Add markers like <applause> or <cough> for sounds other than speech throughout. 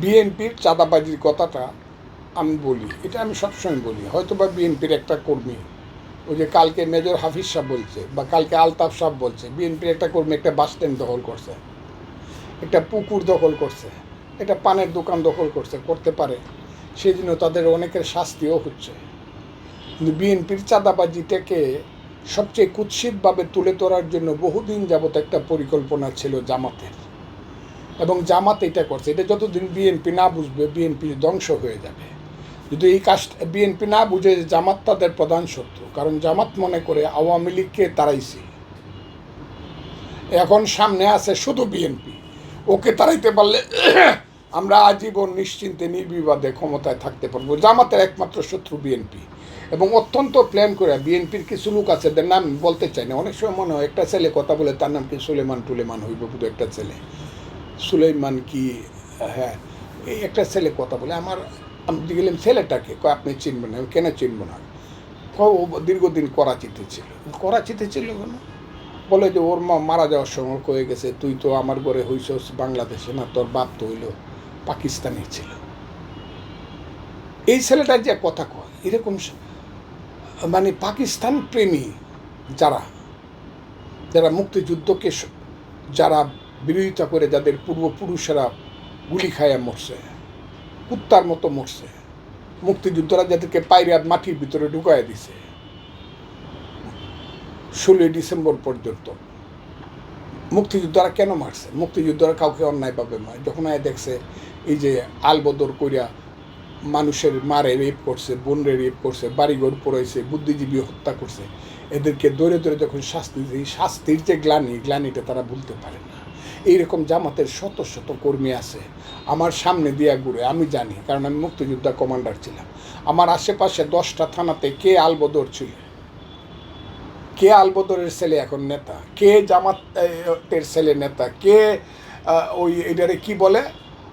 বিএনপির চাঁদাবাজির কথাটা আমি বলি, এটা আমি সবসময় বলি। হয়তো বা বিএনপির একটা কর্মী, ওই যে কালকে মেজর হাফিজ সাহেব বলছে বা কালকে আলতাফ সাহেব বলছে, বিএনপির একটা কর্মী একটা বাস স্ট্যান্ড দখল করছে, একটা পুকুর দখল করছে, একটা পানের দোকান দখল করছে, করতে পারে সেই জন্য তাদের অনেকের শাস্তিও হচ্ছে। কিন্তু বিএনপির চাঁদাবাজিটাকে সবচেয়ে কুৎসিতভাবে তুলে ধরার জন্য বহুদিন যাবত একটা পরিকল্পনা ছিল জামাতের। এবং জামাত এটা করছে। এটা যতদিন বিএনপি না বুঝবে বিএনপি ধ্বংস হয়ে যাবে। যদি এই কাজ বিএনপি না বুঝে, জামাত তাদের প্রধান শত্রু। কারণ জামাত মনে করে আওয়ামী লীগকে তারাইছে। এখন সামনে আছে শুধু বিএনপি ওকে তাড়াইতে পারলে <coughs> আমরা আজীবন নিশ্চিন্তে, নির্বিবাদে ক্ষমতায় থাকতে পারব। জামাতের একমাত্র শত্রু বিএনপি এবং অত্যন্ত প্ল্যান করে বিএনপির কিছু লোক আছে নাম বলতে চাই না। অনেক সময় মনে হয় একটা ছেলে কথা বলে তার নাম কি সুলেমান টুলেমান হইব বুধ একটা ছেলে। সুলেমান কি হ্যাঁ এই একটা ছেলে কথা বলে। আমার আমি গেলাম ছেলেটাকে, কয়, আপনি চিনবেন না। আমি কেন চিনব না? কয়, ও দীর্ঘদিন করাচিতে ছিল। করাচিতে ছিল কেন? বলে যে, ওর মা মারা যাওয়ার সময় কয়ে গেছে, তুই তো আমার ঘরে হইছস বাংলাদেশে না, তোর বাপ তো হইল পাকিস্তানি ছিল। এই ছেলেটার যে কথা কয়, এরকম মানে পাকিস্তান প্রেমী যারা যারা মুক্তিযুদ্ধকে যারা বিরোধিতা করে যাদের পূর্বপুরুষেরা গুলি খায়া মরছে, কুত্তার মতো মরছে, মুক্তিযুদ্ধরা যাদেরকে পাইরে মাটির ভিতরে ঢুকায় দিছে। ষোলোই ডিসেম্বর পর্যন্ত মুক্তিযুদ্ধরা কেন মারছে? মুক্তিযুদ্ধরা কাউকে অন্যায়ভাবে মারে। যখন আয় দেখছে, এই যে আলবদর কইরা মানুষের মারে রেপ করছে বোনরে রেপ করছে বাড়িঘর পড়াইছে বুদ্ধিজীবী হত্যা করছে এদেরকে দৌড়ে দৌড়ে যখন শাস্তি দিছে, এই শাস্তির যে গ্লানি গ্লানিটা তারা ভুলতে পারে না। এইরকম জামাতের শত শত কর্মী আছে আমার সামনে দিয়া ঘুরে আমি জানি কারণ আমি মুক্তিযোদ্ধা কমান্ডার ছিলাম। আমার আশেপাশে দশটা থানাতে কে আলবদর ছিল? কে আলবদরের ছেলে এখন নেতা? কে জামাতের ছেলে নেতা? কে ওই এটারে কি বলে?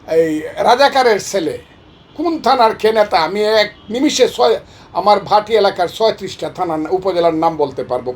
এই রাজাকারের ছেলে? কোন থানার কে নেতা? আমি এক নিমিষে ছয় আমার ভাটি এলাকার ছয়ত্রিশটা থানার উপজেলার নাম বলতে পারব।